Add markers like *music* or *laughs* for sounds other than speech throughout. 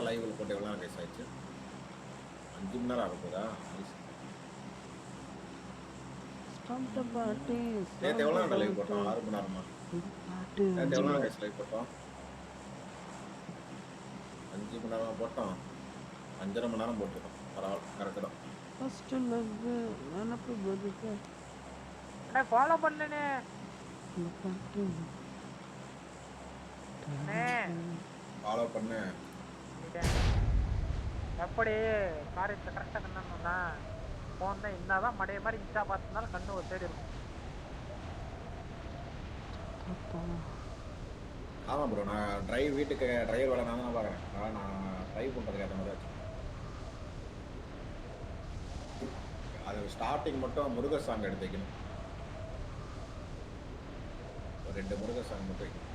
கரெக்டாக லைவில் போட்டு எவ்வளோ கைஸ் ஆயிடுச்சு? அஞ்சு மணி நேரம் ஆக போதா. நேற்று எவ்வளோ நேரம் லைவ் போட்டோம்? ஆறு மணி நேரமா? நேற்று எவ்வளோ நேரம் கைஸ் லைவ் போட்டோம்? அஞ்சு மணி நேரமா போட்டோம். அஞ்சரை மணி நேரம் போட்டுருக்கோம். பரவாயில்ல கரெக்டு தான். ஃபர்ஸ்ட் லவ் நினப்பு பதுக்க. அண்ணே ஃபாலோ பண்ணனே இந்த பாட்டு பண்ணு எப்படி காரியத்தை கரெக்டாக கண்ணா ஃபோன் தான் என்னதான் மடைய மாதிரி இன்ஸ்டா பார்த்துருந்தாலும் கண்ணு ஒரு சைடு இருக்கும். ஆமாம் ப்ரோ நான் டிரைவ் வீட்டுக்கு டிரைவர் வேலை நான் தான் பார்க்குறேன் நான் நான் ட்ரைவ் பண்ணுறதுக்கு ஏற்ற மாதிரி வச்சு அது ஸ்டார்டிங் மட்டும் முருகர் சாங் எடுத்து வைக்கணும். ஒரு ரெண்டு முருகர் சாங் மட்டும் வைக்கணும்.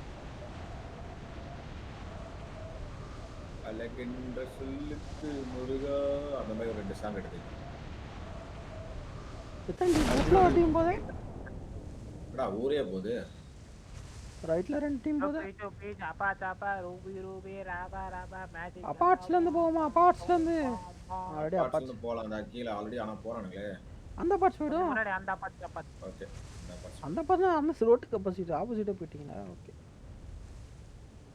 அழகென்ற சொல்லுக்கு முருகா அந்த மாதிரி ஒரு ரெண்டு சாங் எடுத்து எத்தனை டீம் லெஃப்ட்ல ஒரு டீம் போதே? ஊரே போகுது ரைட்ல ரெண்டு டீம் போதே? டோப்பி சாப்பா சாப்பா ரூபி ரூபி ராபா ராபா மேஜிக் அப்பார்ட்ஸ்ல இருந்து போவோமா? அப்பார்ட்ஸ்ல இருந்து? ஆல்ரெடி போகலாம் அந்த கீழே ஆல்ரெடி ஆனால் போகிறானுங்களே அந்த பார்ட்ஸ் விடும் முன்னாடி அந்த அப்பாச்சி அப்பாச்சி ஓகே அந்த பார்ட்ஸ் அந்த ரோட்டுக்கு ஆப்போசிட் ஆப்போசிட்டா போயிட்டீங்களா? ஓகே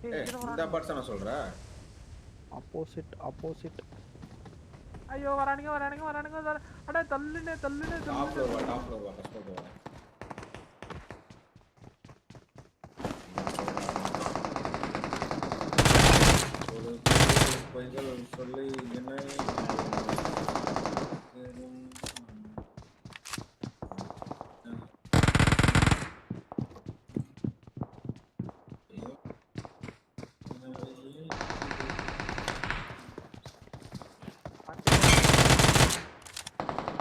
இந்த நான் ஆப்போசிட் ஆப்போசிட் ஐயோ வரானுங்க வரானுங்க வரானுங்க வரானுங்க. அட தள்ளுனே தள்ளுனே டாப் தள்ளுனே ஃப்ளோர் வா டாப் ஃப்ளோர் வா ஃபர்ஸ்ட் ஃப்ளோர் வா ஒரு பொய்கள் சொல்லி என்னை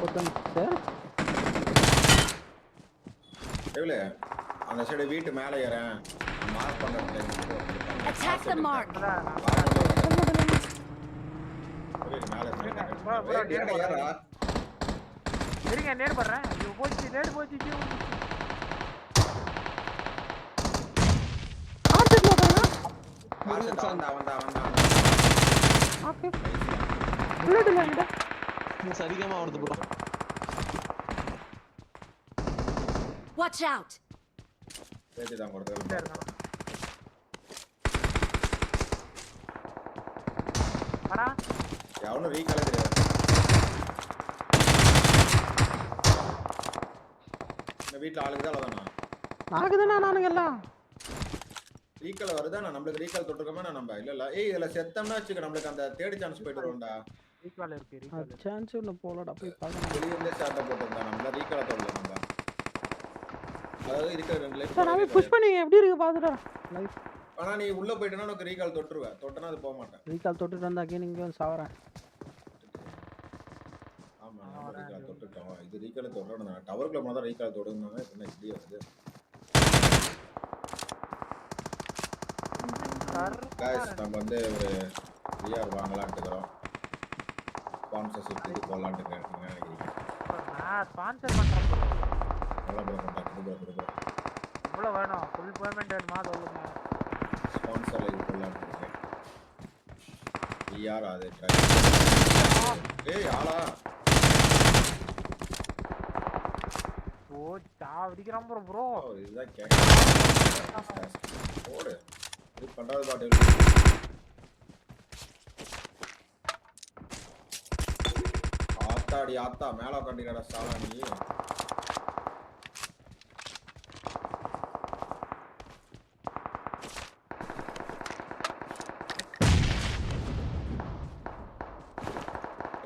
ஒருத்தன் சார் எவ்வளோ அந்த சைடு வீட்டு மேலே ஏறேன். மார்க் பண்ணுறேன் Attack the mark. இருங்க நேர் பண்றேன் ஐயோ போச்சு நேர் போச்சு காசு வந்தா வந்தா வந்தா ஓகே புல்லட் இல்ல இன்னும் சரிகமா வருது ப்ரோ Watch out! சேர்த்து தான் இருக்கான். வாடா எவனும் ரீகாலே தெரியாது. இந்த வீட்டில் ஆளுக்கு தான் நானுங்க எல்லாம். ரீகால் வருதா? நான் நம்மளுக்கு ரீகால் தொட்டிருக்கோமே? நான் நம்ம இல்ல இல்ல. ஏய் இதுல செத்தம்னா வச்சுக்க நம்மளுக்கு அந்த தேர்ட் சான்ஸ் போயிட்டு வரும்டா. ரீகால் இருக்கு ரீகால் இருக்கு. சான்ஸ் ஒன்று போலடா போய் பார்க்கணும் வெளிய இருந்தே ஸ்டார்ட் போட்டிருந்தா நம்மள ரீகால தொடல நம்ம அதாவது இருக்கிற ரெண்டு சார் நான் லைஃப் புஷ் பண்ணி எப்படி இருக்கு பார்த்துட்டா லைஃப் ஆனா நீ உள்ள போயிட்டனா உனக்கு ரீகால் தொட்டுருவேன் தொட்டனா அது போக மாட்டேன். ரீகால் தொட்டுட்டு வந்தா அங்கே நீங்கள் வந்து சாவறேன். ஆமா நம்ம ரீகால் தொட்டுட்டோம். இது ரீகால் தொடரணும் நான் டவருக்குள்ள போனா ரீகால் தொடருனாங்க என்ன இப்படி வருது? காய்ஸ் நம்ம வந்து ஒரு விஆர் வாங்கலாம்னு இருக்கிறோம். ஸ்பான்சர்ஷிப் இது என்ன நினைக்கிறீங்க? நான் ஸ்பான்சர் bro. நல்லா வேணும்? ஃபுல் பேமெண்ட் வேணுமா? சொல்லுங்க. ஸ்பான்சர் இது போடலான்ட்டு இருக்கேன் அது. ஏய் ஆளா. ஓ சாவடிக்கிறான் ப்ரோ ப்ரோ. இதுதான் கேட்க போடு. இது பண்றாது பாட்டு. ஆத்தாடி ஆத்தா மேல உட்காந்துக்கடா சாலா நீ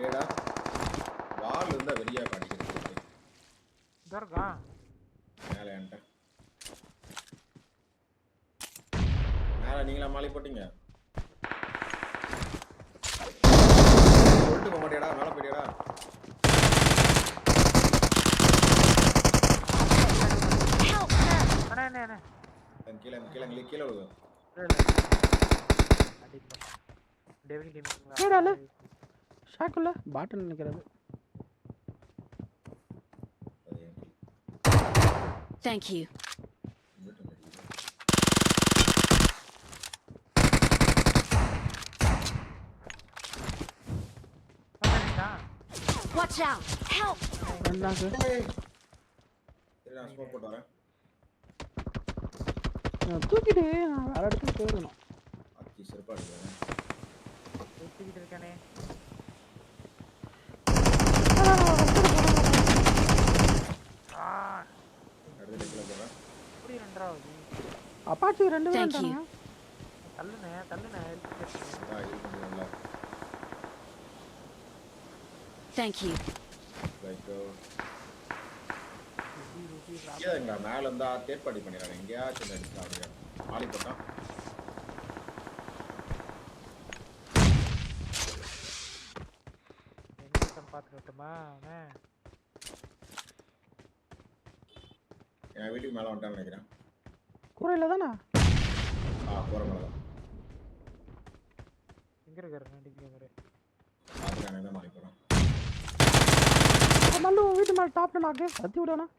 ஏடா வால் இருந்தா வெளியா காட்டிக்கிறது இதோ இருக்கா மேலே என்கிட்ட மேலே நீங்களா மாலை போட்டீங்க? சொல்லிட்டு போக மாட்டியாடா மேலே போயிட்டியாடா அண்ணா. என்ன என்ன என் கீழே என் கீழே எங்களுக்கு கீழே விழுகும் டெவில் ஏடா இல்ல? ஷாக்குள்ள பாட்டன் நினைக்கிறது அது என் கீழே. Thank you. Watch out! Help! ரெண்டு. சரி நான் ஸ்மோக் போட்டு வரேன் நான் தூக்கிட்டு நான் வேற இடத்துக்கு போயிடணும் அக்கி சிறப்பாக அடிக்கிறேன் சுத்திக்கிட்டு இருக்கேனே அப்பாச்சி ரெண்டு பேரும் தள்ளுனே ஆ இது கொஞ்சம் நல்லா Thank you. லைக் எங்கடா மேல இருந்தா தேர்ட் பார்ட்டி பண்ணிடுறாங்க எங்கேயாச்சும் அடிக்கலாம் அப்படியா ஆளி போட்டான் அவனே என் வீட்டுக்கு மேல வந்துட்டான்னு நினைக்கிறேன். கூரையில் தானே? ஆ போற மேல தான். எங்க இருக்காரு நடிக்கிற மாதிரி தான் மாறி போறான் மல்லு வீட்டு மேலே டாப்ல நாக்கு கத்தி விடணும்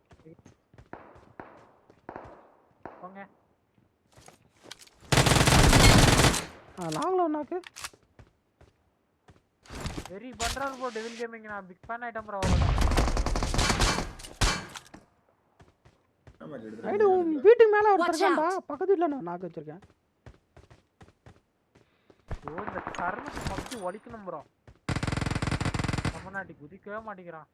போங்க ஒரு நாக்கு வெரி பண்றாரு ப்ரோ டெவில் கேமிங் நான் பிக் ஃபேன் ஆயிட்டேன் ப்ரோ உன் வீட்டுக்கு மேலே ஒருத்தர் இருக்கான்டா பக்கத்து வீட்டில் நான் நாக்கு வச்சிருக்கேன் இந்த கருமத்தை பத்தி ஒழிக்கணும் ப்ரோ தமிழ்நாட்டுக்கு குதிக்கவே மாட்டேங்கிறான்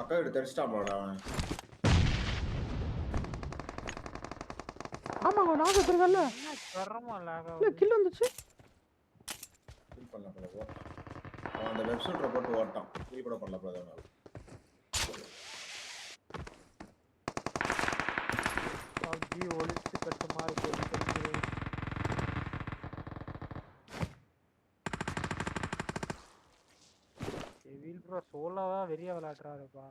பக்கம் வீடு தெரிச்சிட்டான் அவன். ஆமாங்க வச்சிருக்கல என்ன கரமா லாக இல்லை கில் வந்துச்சு. ஃபீல் பண்ணல போல ஓட்டான் அவன் அந்த வெப்சைட்ல போட்டு ஓட்டான் ஃபீல் கூட பண்ணல போல அதனால பப்ஜி ஒழிச்சு கட்டுமா இருக்கு டெவில் ப்ரோ சோலோவா வெறியா விளையாடுறாருப்பா.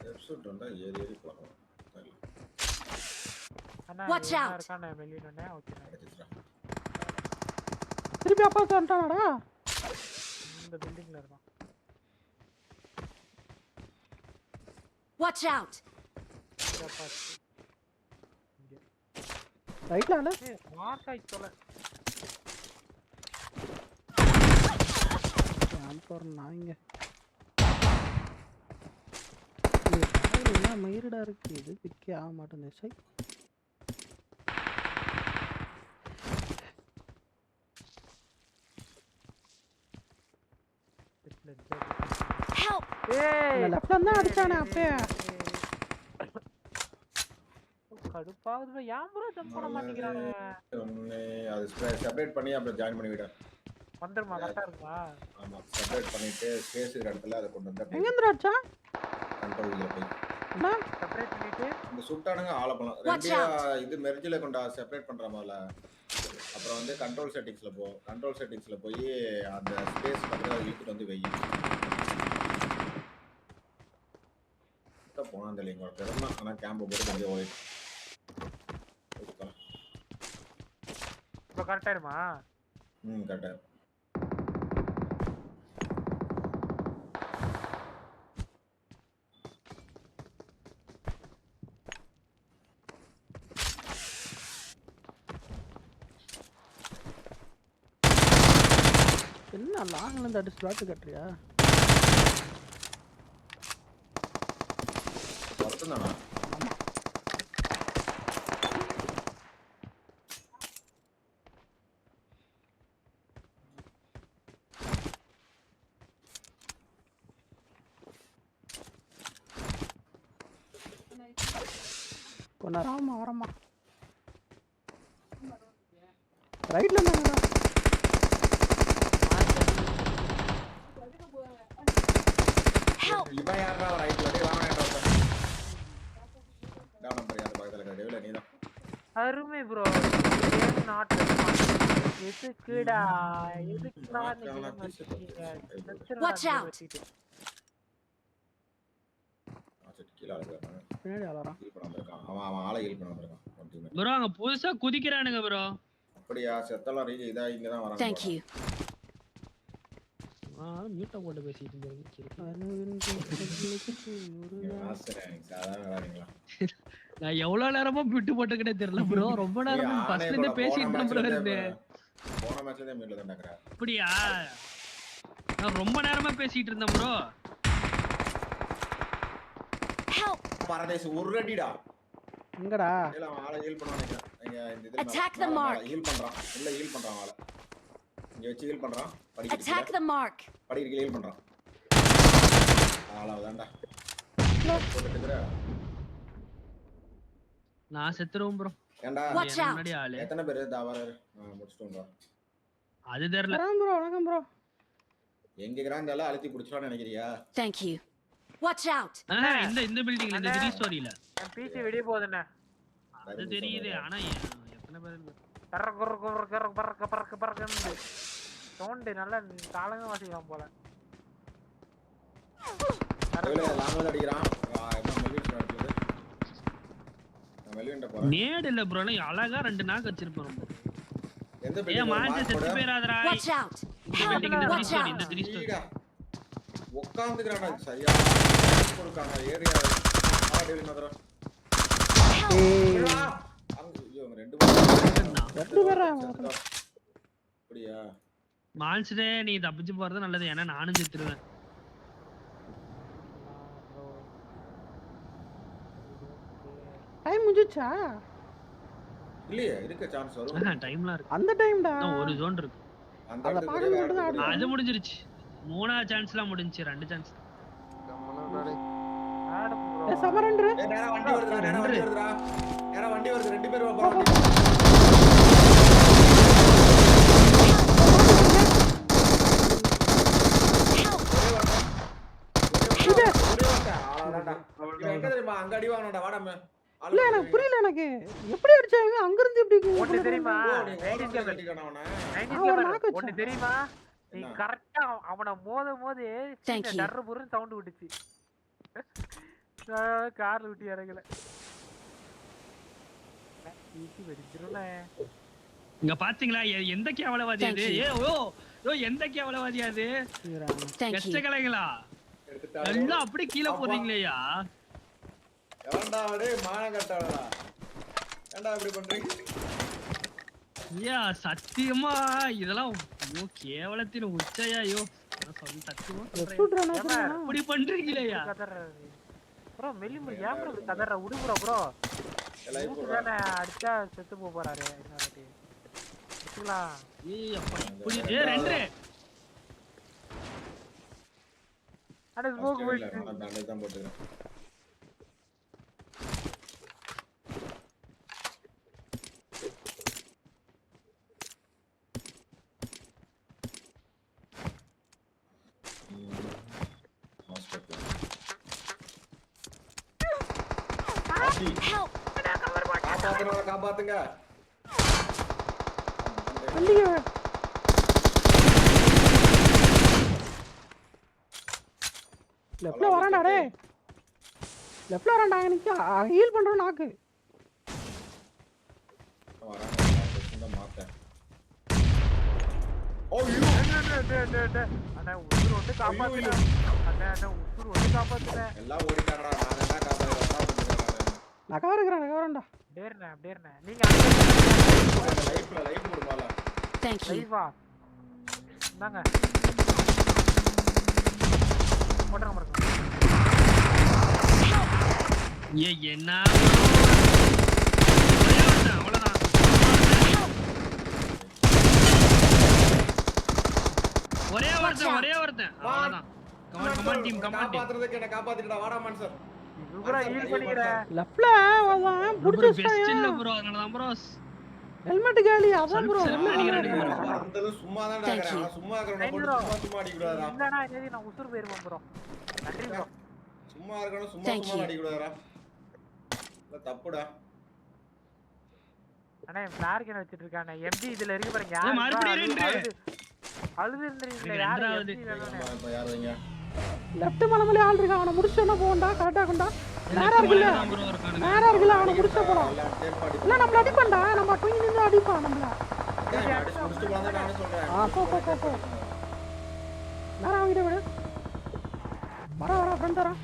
வெப்சைட் வந்தா ஏறி ஏறி போகணும் அண்ணா இவன் out. இருக்கானே ஓகே அடிச்சிட்டான் திருப்பி அப்பா வந்துட்டானாடா இந்த பில்டிங்ல இருக்கான். Watch out! ஆளு ஏய் மார்க் ஆயிட்டு தொலை அனுப்புறேன் நான் இங்கே. என்ன மயிருடா இருக்கு? இது பிக்கே ஆக மாட்டேங்குது. சை! ஏய் லெஃப்ட்ல இருந்தா அடிச்சானே அப்பயே. கடுப்பாவது bro. ஏன் ப்ரோ ஜம்ப் பண்ண மாட்டேங்கிறாங்க? ஒண்ணு அது செப்பரேட் பண்ணி அப்புறம் ஜாயின் பண்ணி விட. வந்துருமா கரெக்டா இருக்குமா? ஆமா செப்பரேட் பண்ணிட்டு ஸ்பேஸ் இருக்கிற இடத்துல அதை கொண்டு வந்தா எங்கேருந்து அடிச்சா? கண்ட்ரோல் இதுல போய். செப்பரேட் பண்ணிட்டு? இந்த சுட்டானுங்க ஆள பண்ணலாம் ரெண்டையும் இது மெர்ஜில கொண்டா செப்பரேட் பண்ற மாதிரில அப்புறம் வந்து கண்ட்ரோல் செட்டிங்ஸ்ல போ. கண்ட்ரோல் செட்டிங்ஸ்ல போய் அந்த ஸ்பேஸ் பக்கத்துல இழுத்துட்டு வந்து வெயி போனா அந்த இங்க திறமா ஆனா கேம்ப போட்டு கொஞ்சம் ஓடிட்டு இப்போ கரெக்ட் ஆயிடுமா? ம் கரெக்டா என்ன லாங்ல இருந்து அடிச்சு ஸ்லாட்டு கட்டுறியா? ஒருத்தன் ஆமா வரமா ரைட்ல இருந்தாங்கடா. Help! இவன் யாரா ரைட்ல டேய் வாங்க ஒருத்தன் டவுன் நம்பர் யார் பக்கத்துல இருக்க? டேவில நீதான். அருமை ப்ரோ கேம் நாட் எதுக்குடா? எதுக்குடா Watch out. சரி கீழே அழுகிறான் பின்னாடி வளரான் ஹீல் பண்ண வந்திருக்கான் அவன் அவன் ஆளை ஹீல் பண்ண வந்திருக்கான் one teammate. ப்ரோ அங்க புதுசா குதிக்கிறானுங்க ப்ரோ அப்படியா? செத்தெல்லாம் ரீச் இதா இங்க தான் வராங்க. Thank you. மியூட்டை போட்டு பேசிட்டு *laughs* விளையாடுங்களா நான் எவ்வளவு நேரமா மியூட் போட்டுக்கிட்டே தெரியல ப்ரோ *laughs* ரொம்ப நேரமா ஃபர்ஸ்ட்ல இருந்தே பேசிட்டு ப்ரோ இருந்தேன் போன மேட்ச்ல தான் மீட்ல தான் அப்படியா? நான் ரொம்ப நேரமா பேசிட்டு இருந்தேன் ப்ரோ Help! பரதேஸ் ஒரு அடிடா எங்கடா? இல்ல அவன் ஆளை ஹீல் பண்ணுவான் நினைக்கிறேன். இங்க இந்த இதுல Attack the mark. ஹீல் பண்றான். இல்ல ஹீல் பண்றான் ஆளை. இங்க வச்சு ஹீல் பண்றான். Attack படிக்கிறீங்க the mark! படிக்கிறீங்க ஹீல் பண்றான். ஆளாவதான்டா போட்டுட்டு இருக்கிற. நான் செத்துருவேன் ப்ரோ Watch out. முன்னாடி ஆளு. எத்தனை பேரு? தா வராரு முடிச்சிட்டு அது தெரியல. வரான் ப்ரோ வணக்கம் ப்ரோ எங்க கிராண்டால அழுத்தி பிடிச்சிருவான்னு நினைக்கிறியா? Thank you. Watch out! ஆஹா, இந்த இந்த பில்டிங்ல இந்த த்ரீ ஸ்டோரியில என் பிசி வெளியே போகுதுண்ணே அது தெரியுது ஆனா எத்தனை பேர்? கர குர குர குர பறக்க பறக்க பறக்க சவுண்டு நல்லா தாளங்க வாசிக்கலாம் போல லாமல் அடிக்கிறான் ஆ, என்ன மெல்வின் அடிச்சது நான் மெல்வின்ட்ட போறேன் நேடு இல்ல ப்ரோ அழகா ரெண்டு நாக்கு. எந்த ஏன் மாஞ்சு செத்து போயிடாதடா Watch out! இந்த! பில்டிங் இந்த ஸ்டோரி இந்த out! த்ரீ ஸ்டோரி ஈடா உட்காந்துக்கிறானா சரியா? ஏரியா? செத்துட்டா. அப்படியா? மான்ஸ்டே நீ தப்பிச்சு போறது நல்லது. ஏன்னா நானும் செத்துருவேன். டைம் முடிஞ்சுச்சா இல்லையே இருக்க சான்ஸ் வரும். டைம்லாம் இருக்கு. அந்த டைம்டா ஒரு ஜோன் இருக்கு. அது முடிஞ்சிருச்சு. மூணாவது சான்ஸ்லாம் முடிஞ்சுச்சு ரெண்டு சான்ஸ் சமரன்று. வண்டி வருதுடா வண்டி வருதுடா. நேரா வண்டி வருது ரெண்டு பேரும்? அங்க அடி வாங்கினான்டா, வாடா அம்மா. ஆளு இல்ல எனக்கு. புரியல எனக்கு. எப்படி அடிச்சாங்க அங்க இருந்து எப்படி தெரியுமா. தெரியுமா? நீ? கரெக்டா அவனை மோத மோது Thank you. டர்ரு புருன்னு சவுண்ட் விட்டுச்சு கார்ல விட்டு இறங்கல இங்க பாத்தீங்களா எந்த கேவலவாதி அது. ஏ ஓ ஓ எந்த கேவலவாதி அது கஷ்ட எடுத்துட்டாரு. எல்லாம் அப்படி கீழே? டேய், மானம் கெட்டவனடா. ஏன்டா இப்படி பண்றீங்க? ஐயா சத்தியமா? இதெல்லாம் ஐயோ கேவலத்தின் உச்சையா? ஐயோ. இப்படி பண்றீங்களேயா? ப்ரோ மெல்லி ப்ரோ ஏன் ப்ரோ கதற? விடு ப்ரோ ப்ரோ. தானே அடிச்சா செத்து போக போறாரு இன்னொரு வாட்டி வச்சுக்கலாம் ஏய் அப்பா இப்படி ஏ ரெண்டு அட First ஸ்மோக் aid இல்ல, போயிடுச்சு நான் bandage தான் போட்டுக்கிறேன். ம். Hospital. ஆச்சி. Help! காப்பாத்துறவங்கள காப்பாத்துங்க லெஃப்ட்ல வரான்டா டே லெஃப்ட்ல வரான்டா அங்க நிக்க. ஹீல் பண்றோம் நாக்கு வராங்க, நான் question தான் மாத்தேன். Oh, you! அண்ணா உசுர் வந்து காப்பாத்துறேன் அண்ணா அண்ணா உசுர் வந்து காப்பாத்துறேன் எல்லாம் ஓடிட்டாங்கடா. நான் என்ன காப்பாத்துறேன்? நான் கவர் இருக்கிறேன் நான் கவரண்டா டேர்ண்ணே டேர்ண்ணே நீங்க லைஃப்ல லைஃப் கொடுப்பால Thank you. லைவா இந்தாங்க. போட்டுருங்க பாருங்க ஏ என்ன? ஒரே ஒருத்தன், அவ்வளவுதான். ஒரே ஒருத்தன் ஒரே ஒருத்தன். அவ்வளவுதான். Come on come on team come on team காப்பாத்துறதுக்கு என்ன காப்பாத்திட்டா. வாடா மான் சார் புடிச்சு பெஸ்ட் இல்ல ப்ரோ அதனால தான் ப்ரோ ஹெல்மெட் காலி அதான் ப்ரோ. அந்த சும்மா தான் Thank இருக்கிறேன். சும்மா சும்மா சும்மா அடிக்க கூடாதா இல்லைன்னா என்னது நான் உசுர் போயிருவேன் ப்ரோ நன்றி ப்ரோ சும்மா இருக்கணும் சும்மா சும்மா. அடிக்க கூடாதா இல்ல தப்புடா. அண்ணா ஃபிளார் கேன் வச்சிட்டு இருக்கானே எம்டி இதுல இருக்கு பாருங்க. மறுபடியும் ரெண்டு. அழுது இருந்தீங்களே எனக்கு யாரு? ரெண்டாவது. எம்டி வேணும்னு நம்ம இப்ப யார் வைங்க? லெஃப்ட் மலமலே ஆள் இருக்கான் அவனை முடிச்சோன்னா போகண்டா கரெக்டா கொண்டா நேரா இருக்குல்ல ப்ரோ இருக்கானுங்க நேரா இருக்குல்ல அவனை முடிச்சா அடி இல்ல நம்மள அடிப்பான்டா நம்ம ட்விங் நின்று அடிப்பான் நம்மள ஆ, போ, போ, போ, போ. நேரம் வாங்கிட்டு விடு வர வர ஃப்ரெண்ட் தரான்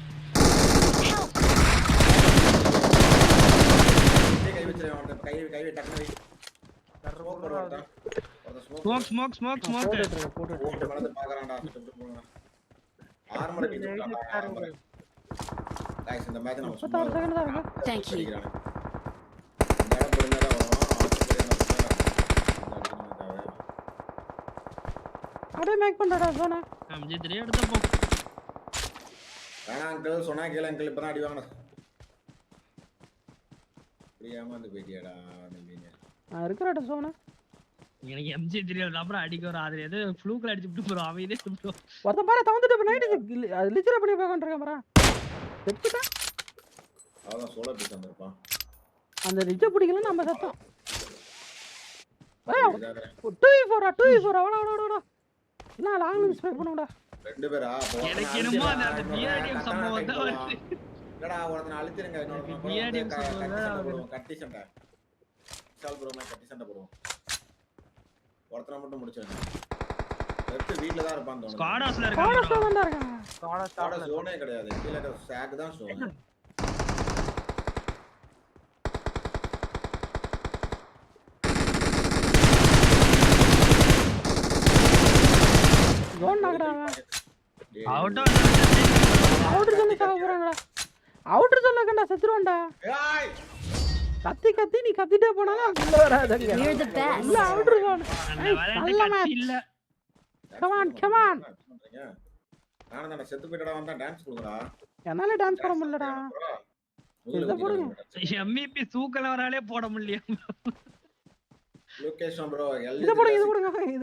கை வச்சிருக்கேன் அவன்கிட்ட. கை கை டக்குனு வை. Smoke போடு ஒருத்தன். ஒருத்தன் smoke smoke smoke smoke smoke போட்டு மறந்து பாக்குறான்டா. அடிச்சு. Guys, இந்த match நம்ம சும்மா. இந்த இடம் பொறுமையா தான் வரும். அப்படியே மேக் பண்றடா சோனா அம்ஜி த்ரீ எடுத்தப்போ வேணாம் அங்கிள் சொன்னா கேளு அங்கிள் இப்பதான் அடி வாங்கினேன் இப்படி ஏமாந்து போயிட்டியாடா நம்பின்னு நான் இருக்கிறாட்ட சோனா எனக்கு எம்ஜி த்ரீ அப்புறம் அடிக்க வரும் அதுல எது ஃப்ளூக்ல அடிச்சு விட்டு போறோம் அமைதியே bro. ஒருத்த பாரு தவந்துட்டு இப்போ லிச்சரை பண்ணி பார்க்கறேன் பாரு. செத்துட்டேன் அவதான் சோலோ பீஸ் வந்திருப்பான். அந்த ரிச்சை பிடிக்கல நம்ம சத்தம். டூ ஃபோரா டூ ஃபோரா வாடா வாடா என்ன லாங் ஸ்பெண்ட் பண்ணுடா ரெண்டு பேரா? எனக்கு என்னமோ அந்த பிஆர்டிஎம் சம்பவம் தான். வருது இல்லடா ஒருத்தனை அழுத்திருங்க. இன்னொருத்தனை கூட வந்து BRDM க- சம்பவம் கட்டி சண்டை சண்டை விஷால் ப்ரோ கட்டி சண்டை போடுவோம். ஒருத்தனை மட்டும் முடிச்சிருங்க லெஃப்ட் வீட்ல தான் இருப்பான் தோணுது. ஸ்காடாஸ்ல காடஸ்ல இருக்காங்க தான்டா இருக்காங்க ஸ்குவாட ஸ்டாப்ல ஜோனே கிடையாது. கீழே சாக் தான் ஜோன் ஜோன் அவன் அவுட் சாக போறாங்கடா? அவுட்டர் ஜோன்ல கண்டா செத்துருவான்டா. ஏய்! கத்தி கத்தி நீ கத்திட்டே போனாலும் உள்ள வராதுங்க நல்ல செத்து வந்தா டான்ஸ் கொடுங்கடா என்னால டான்ஸ் பண்ண முடியலடா. இதை போடுங்க. எம்இபி தூக்கல வராலே போட முடியல லொகேஷன் ப்ரோ இதை போடுங்க இது போடுங்க. இது